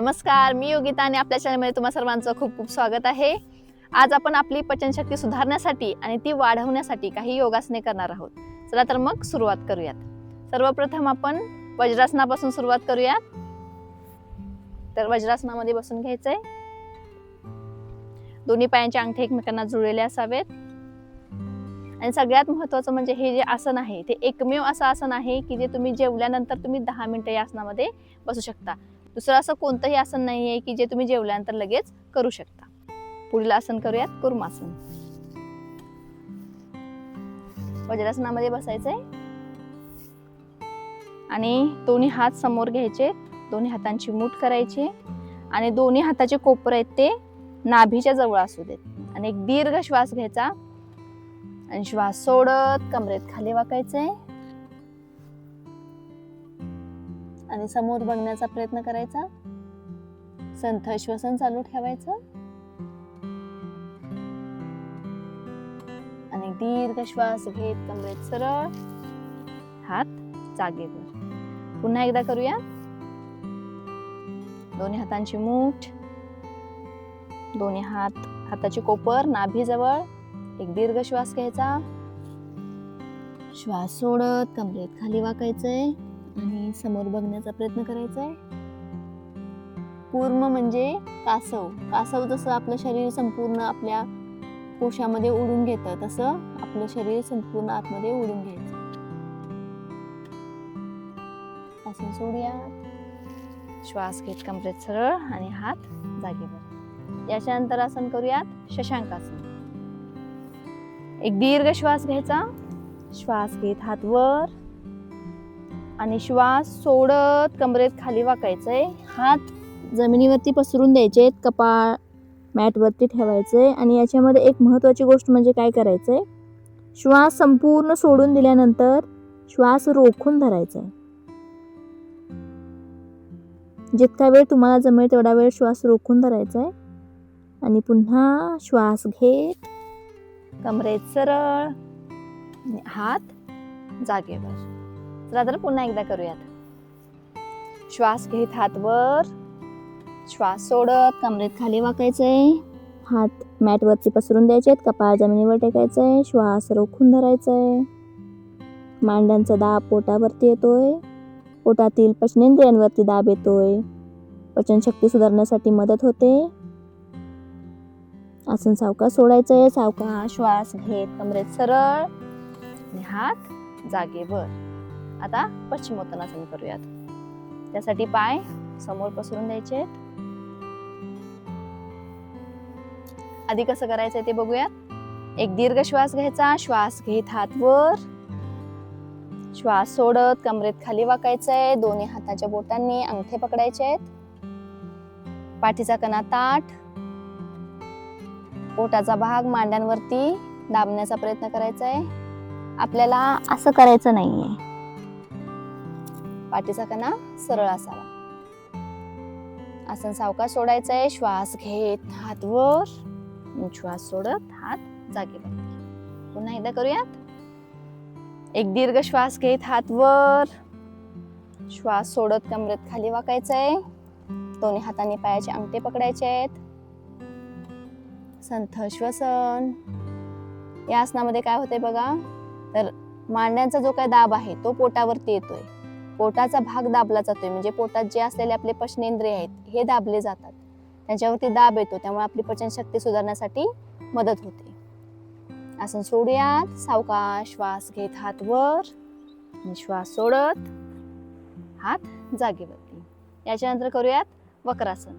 नमस्कार मी योगिता आणि आपल्या चॅनलमध्ये तुम्हा सर्वांचं खूप खूप स्वागत आहे. आज आपण आपली पचनशक्ती सुधारण्यासाठी आणि ती वाढवण्यासाठी काही योगासने करणार आहोत. चला तर मग सुरुवात करूयात. सर्वप्रथम आपण वज्रासनापासून सुरुवात करूयात. तर वज्रासनामध्ये बसून घ्यायचंय. दोन्ही पायांचे अंगठे एकमेकांना जुळलेले असावेत. आणि सगळ्यात महत्वाचं म्हणजे हे जे आसन आहे ते एकमेव असं आसन आहे की जे तुम्ही जेवल्यानंतर तुम्ही दहा मिनिटं या आसनामध्ये बसू शकता. दुसरं असं कोणतंही आसन नाही आहे की जे तुम्ही जेवल्यानंतर लगेच करू शकता. पुढील आसन करूयात कुर्मासन वज्रासनामध्ये बसायचंय. आणि दोन्ही हात समोर घ्यायचे दोन्ही हातांची मूठ करायची आणि दोन्ही हाताचे कोपर आहेत ते नाभीच्या जवळ असू देत. आणि एक दीर्घ श्वास घ्यायचा. आणि श्वास सोडत कमरेत खाली वाकायचंय. आणि समोर बघण्याचा प्रयत्न करायचा? संथ श्वसन चालू ठेवायचं? आणि दीर्घ श्वास घेत कमरेत सरळ हात जागेवर. पुन्हा एकदा करूया. दोन्ही हातांची मूठ दोन्ही हात हाताची कोपर नाभीजवळ एक दीर्घ श्वास घ्यायचा. श्वास सोडत कमरेत खाली वाकायचंय. आणि समोर बघण्याचा प्रयत्न करायचा आहे. कूर्म म्हणजे कासव. कासव जसं आपलं शरीर संपूर्ण आपल्या कोशामध्ये उडून घेतं तसं आपलं शरीर संपूर्ण आतमध्ये उडून घ्यायचं. असं सोडूया. श्वास घेत कमरेत सरळ आणि हात जागेवर. याच्यानंतर आसन करूयात शशांकासन. एक दीर्घ श्वास घ्यायचा. श्वास घेत हात वर. आणि श्वास सोडत कमरेत खाली वाकायचं आहे हात जमिनीवरती पसरून द्यायचे कपाळ मॅटवरती ठेवायचंय आणि याच्यामध्ये एक महत्त्वाची गोष्ट म्हणजे काय करायचं आहे श्वास संपूर्ण सोडून दिल्यानंतर श्वास रोखून धरायचा आहे जितका वेळ तुम्हाला जमेल तेवढा वेळ श्वास रोखून धरायचा आहे आणि पुन्हा श्वास घेत कमरेत सरळ हात जागेवर. चला तर पुन्हा एकदा करूयात. श्वास घेत हात वर. श्वास सोडत कमरेत खाली वाकायचंय. हात मॅट वरती पसरून द्यायचे कपाळ जमिनीवर टेकायचंय. श्वास रोखून धरायचंय. मांड्यांचा दाब पोटावरती येतोय. पोटातील पचनेंद्रियांवरती दाब येतोय. पचनशक्ती सुधारण्यासाठी मदत होते. आसन सावका सोडायचंय. सावका श्वास घेत कमरेत सरळ. आणि हात जागेवर. आता पश्चिमोत्तानासन करूयात. त्यासाठी पाय समोर पसरून द्यायचे. आधी कसं करायचंय ते बघूयात. एक दीर्घ श्वास घ्यायचा. श्वास घेत हात वर. श्वास सोडत कमरेत खाली वाकायचंय. दोन्ही हाताच्या बोटांनी अंगठे पकडायचे आहेत पाठीचा कणा ताठ. पोटाचा भाग मांड्यांवरती दाबण्याचा प्रयत्न करायचा आहे आपल्याला असं करायचं नाहीये. पाठीचा कणा सरळ असावा. आसन सावकाश सोडायचंय. आहे श्वास घेत हात वर. श्वास सोडत हात जागेवर. पुन्हा एकदा करूयात? एक दीर्घ श्वास घेत हात वर. श्वास सोडत कमरेत खाली वाकायचंय. आहे दोन्ही हातांनी पायाचे अंगठे पकडायचे आहेत. संथ श्वसन. या आसनामध्ये काय होतंय बघा? तर मांड्यांचा जो काय दाब आहे तो पोटावरती येतोय. पोटाचा भाग दाबला जातोय. म्हणजे पोटात जे असलेले आपले पचनेंद्रिय आहेत हे दाबले जातात. त्यांच्यावरती दाब येतो. त्यामुळे आपली पचनशक्ती सुधारण्यासाठी मदत होते. आसन सोडूयात. सावकाश श्वास घेत हात वर श्वास सोडत हात जागेवरती. याच्यानंतर करूयात वक्रासन.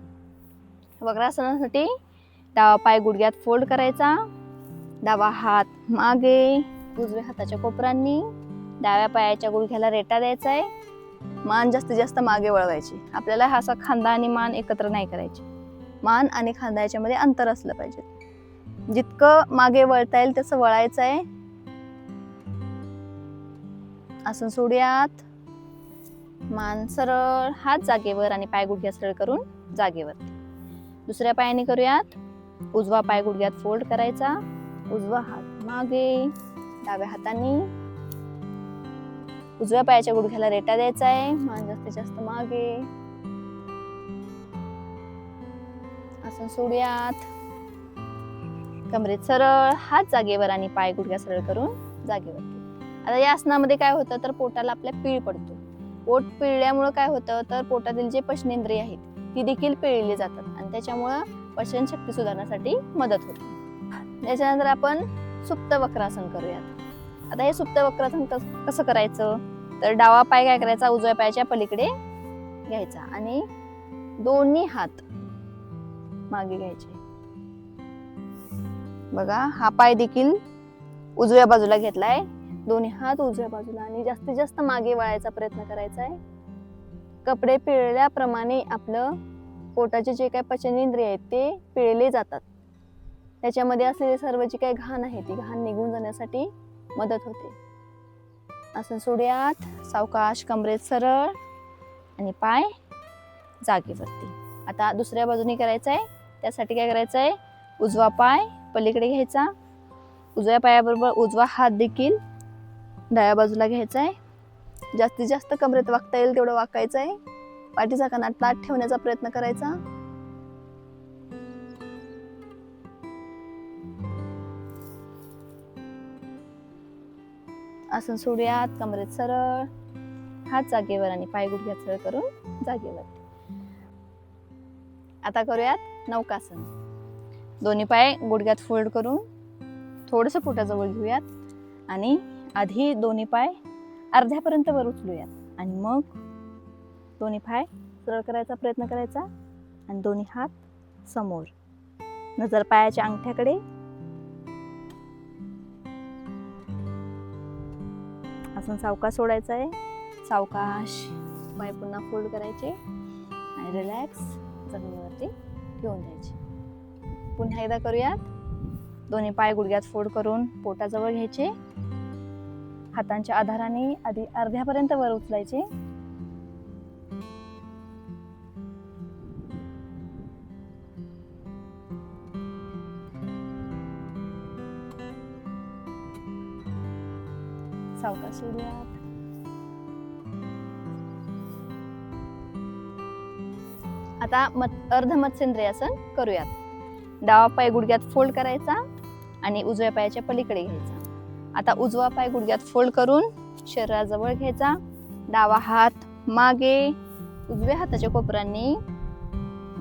वक्रासनासाठी डावा पाय गुडघ्यात फोल्ड करायचा. डावा हात मागे. उजव्या हाताच्या कोपरांनी. डाव्या पायाच्या गुडघ्याला रेटा द्यायचा आहे मान जास्तीत जास्त मागे वळवायची. आपल्याला हा असा खांदा आणि मान एकत्र नाही करायची. मान आणि खांदा याच्यामध्ये अंतर असलं पाहिजे. जितकं मागे वळता येईल तसं वळायचं आहे. आसन सोडूयात. मान सरळ हात जागेवर आणि पाय गुडघ्या सरळ करून जागेवर. दुसऱ्या पायाने करूयात. उजवा पाय गुडघ्यात फोल्ड करायचा. उजवा हात मागे. डाव्या हाताने उजव्या पायाच्या गुडघ्याला रेटा द्यायचा आहे. मान जास्तीत जास्त मागे. आसन सोडूयात. कमरेत सरळ हात जागेवर आणि पाय गुडघ्या सरळ करून जागेवर आता या आसनामध्ये काय होतं तर पोटाला आपल्या पीळ पडतो. पोट पिळल्यामुळं काय होतं तर पोटातील जे पचनेंद्रिय आहेत ती देखील पिळली जातात आणि त्याच्यामुळं पचनशक्ती सुधारण्यासाठी मदत होते. त्याच्यानंतर आपण सुप्त वक्रासन करूयात. आता हे सुप्त वक्रासन कसं करायचं? तर डावा पाय काय करायचा? उजव्या पायाच्या पलीकडे घ्यायचा आणि दोन्ही हात मागे घ्यायचे. बघा हा पाय देखील उजव्या बाजूला घेतलाय. दोन्ही हात उजव्या बाजूला आणि जास्तीत जास्त मागे वळायचा प्रयत्न करायचा आहे कपडे पिळल्याप्रमाणे आपलं पोटाचे जे काही पचनेंद्रिय आहेत ते पिळले जातात. त्याच्यामध्ये असलेली सर्व जी काही घाण आहे ती घाण निघून जाण्यासाठी मदत होते. असं सोडूयात सावकाश कमरेत सरळ आणि पाय जागेवरती. आता दुसऱ्या बाजूने करायचं आहे त्यासाठी काय करायचं आहे उजवा पाय पलीकडे घ्यायचा. उजव्या पायाबरोबर उजवा हात देखील डाव्या बाजूला घ्यायचा आहे जास्तीत जास्त कमरेत वाकता येईल तेवढं वाकायचं आहे पाठीचा कणा ताट ठेवण्याचा प्रयत्न करायचा. आसन सोडूयात कमरेत सरळ. हात जागेवर आणि पाय गुडघ्यात सरळ करून जागेवर. आता करूयात नौकासन. दोन्ही पाय गुडघ्यात फोल्ड करून थोडंसं पोटाजवळ घेऊयात आणि आधी दोन्ही पाय अर्ध्यापर्यंत वर उचलूयात. आणि मग दोन्ही पाय सरळ करायचा प्रयत्न करायचा आणि दोन्ही हात समोर. नजर पायाच्या अंगठ्याकडे असून सावकाश सोडायचं आहे. सावकाश पाय पुन्हा फोल्ड करायचे आणि रिलॅक्स जमिनीवरती ठेवून द्यायचे. पुन्हा एकदा करूयात. दोन्ही पाय गुडघ्यात फोल्ड करून पोटाजवळ घ्यायचे. हातांच्या आधाराने आधी अर्ध्यापर्यंत वर उचलायचे. सावकाश आता मत अर्ध मत्स्येंद्रियासन करूयात. डावा पाय गुडघ्यात फोल्ड करायचा आणि उजव्या पायाच्या पलीकडे घ्यायचा. आता उजवा पाय गुडघ्यात फोल्ड करून शरीराजवळ घ्यायचा. डावा हात मागे उजव्या हाताच्या कोपरांनी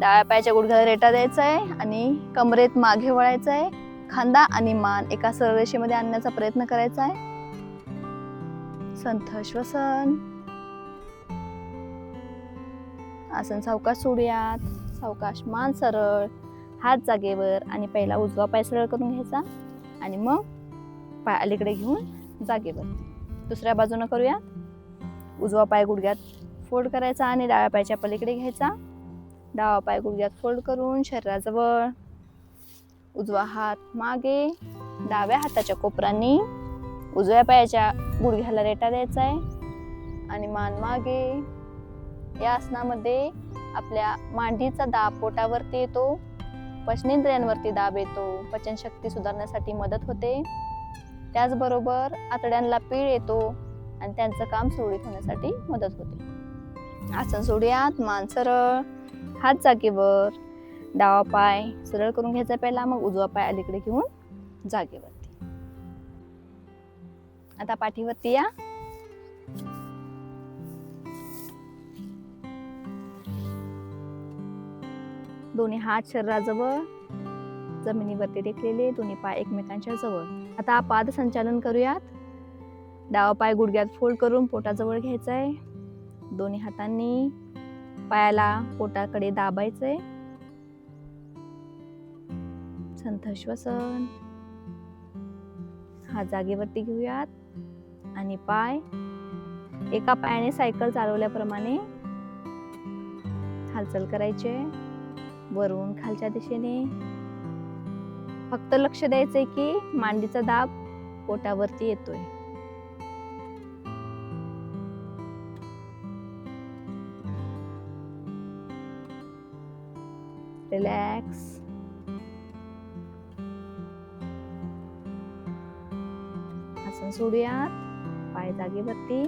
डाव्या पायाच्या गुडघ्याला रेटा द्यायचा आहे आणि कमरेत मागे वळायचा आहे खांदा आणि मान एका सरळ रेषेमध्ये आणण्याचा प्रयत्न करायचा आहे संथ श्वसन. आसन सावकाश सोडूयात. सावकाश मान सरळ हात जागेवर आणि पहिला उजवा पाय सरळ करून घ्यायचा. आणि मग पाय अलीकडे घेऊन जागेवर. दुसऱ्या बाजूनं करूया उजवा पाय गुडघ्यात फोल्ड करायचा आणि डाव्या पायच्या पलीकडे घ्यायचा. डावा पाय गुडघ्यात फोल्ड करून शरीराजवळ. उजवा हात मागे डाव्या हाताच्या कोपरांनी. उजव्या पायाच्या गुडघ्याला रेटा द्यायचा आहे. आणि मान मागे या आसनामध्ये आपल्या मांडीचा दाब पोटावरती येतो. पचनेंद्रियांवरती दाब येतो. पचनशक्ती सुधारण्यासाठी मदत होते. त्याचबरोबर आतड्यांना पीळ येतो आणि त्यांचं काम सुरळीत होण्यासाठी मदत होते. आसन सोडूयात. मान सरळ. हात जागेवर. डावा पाय सरळ करून घ्यायचा पहिला. मग उजवा पाय अलीकडे घेऊन जागेवर. आता पाठीवरती या. दोन्ही हात शरीराजवळ जमिनीवरती टेकलेले दोन्ही पाय एकमेकांच्या जवळ. आता पाद संचालन करूयात. डावा पाय गुडघ्यात फोल्ड करून पोटाजवळ घ्यायचा आहे दोन्ही हातांनी पायाला पोटाकडे दाबायचंय. संथ श्वसन. हा जागेवरती घेऊयात. आणि पाय एका पायाने सायकल चालवल्याप्रमाणे हालचाल करायचे. वरून खालच्या दिशेने. फक्त लक्ष द्यायचंय की मांडीचा दाब पोटावरती येतोय. रिलॅक्स. आसन सोडूयात. जागेवरती.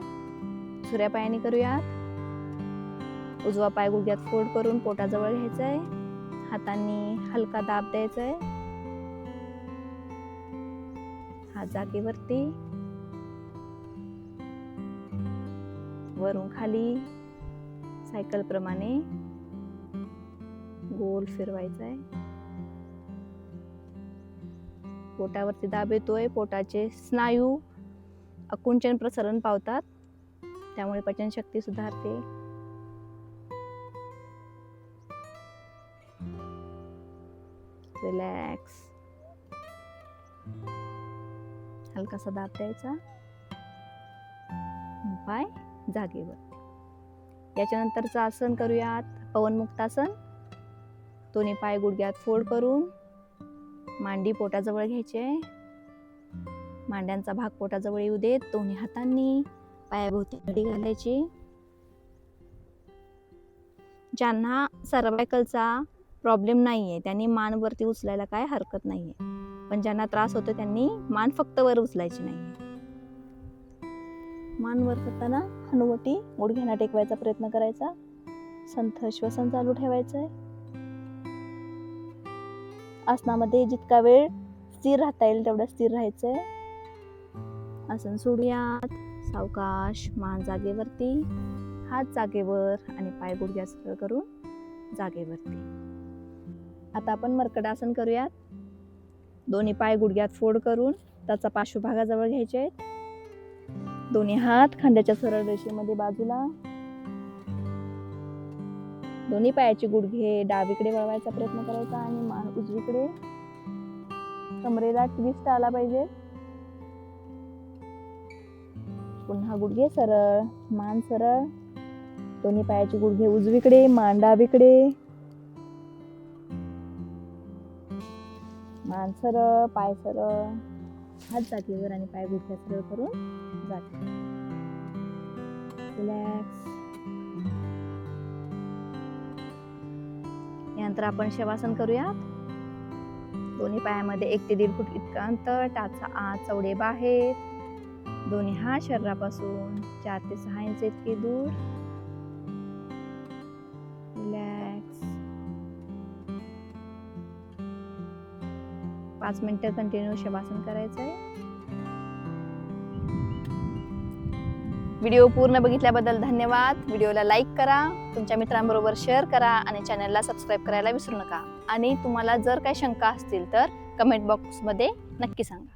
दुसऱ्या पायाने करूयात. उजवा पाय गुडघ्यात फोल्ड करून पोटाजवळ घ्यायचा आहे हातांनी हलका दाब द्यायचा आहे जागेवरती. वरून खाली. सायकल प्रमाणे. गोल फिरवायचा आहे पोटावरती दाब येतोय. पोटाचे स्नायू अकुंचन प्रसरण पावतात. त्यामुळे पचनशक्ती सुधारते. रिलॅक्स हलकासा दाब द्यायचा. पाय जागेवर. याच्यानंतरचं आसन करूयात. पवनमुक्तासन दोन्ही पाय गुडघ्यात फोड करून. मांडी पोटाजवळ घ्यायचे. मांड्यांचा भाग पोटाजवळ येऊ देत दोन्ही हातांनी पायाभोवती घडी घालायची. ज्यांना सर्वायकलचा प्रॉब्लेम नाहीये त्यांनी मान वरती उचलायला काय हरकत नाहीये. पण ज्यांना त्रास होतो त्यांनी मान फक्त वर उचलायची नाही मान वर करताना हनुवटी गुडघ्यांना टेकवायचा प्रयत्न करायचा. संथ श्वसन चालू ठेवायचंय. आसनामध्ये जितका वेळ स्थिर राहता येईल तेवढं स्थिर राहायचंय. आसन सोडूयात. सावकाश मान जागेवरती. हात जागेवर आणि पाय गुडघ्या सरळ करून जागेवरती. आता आपण मर्कटासन करूयात. दोन्ही पाय गुडघ्यात फोड करून त्याचा पार्श्वभागाजवळ घ्यायचे आहेत. दोन्ही हात खांद्याच्या सरळ रेषेमध्ये बाजूला. दोन्ही पायाचे गुडघे डावीकडे वळवायचा प्रयत्न करायचा आणि मान उजवीकडे. कमरेला ट्विस्ट आला पाहिजे. पुन्हा गुडघे सरळ मान सरळ. दोन्ही पायाचे गुडघे उजवीकडे मान डावीकडे मान सरळ पाय सरळ. हात जातीवर आणि पाय गुडघ्या सरळ करून जाते. रिलॅक्स यानंतर आपण शवासन करूयात. दोन्ही पायामध्ये एक ते दीड फूट इतकं अंतर टाचा आत चवडे बाहेर. दोन्ही हात शरीरापासून चार ते सहा इंच इतके दूर. रिलॅक्स पाच मिनिटं कंटिन्यू शवासन करायचं आहे व्हिडिओ पूर्ण बघितल्याबद्दल धन्यवाद. व्हिडिओला लाईक करा तुमच्या मित्रांबरोबर शेअर करा आणि चॅनलला सबस्क्राईब करायला विसरू नका. आणि तुम्हाला जर काही शंका असतील तर कमेंट बॉक्समध्ये नक्की सांगा.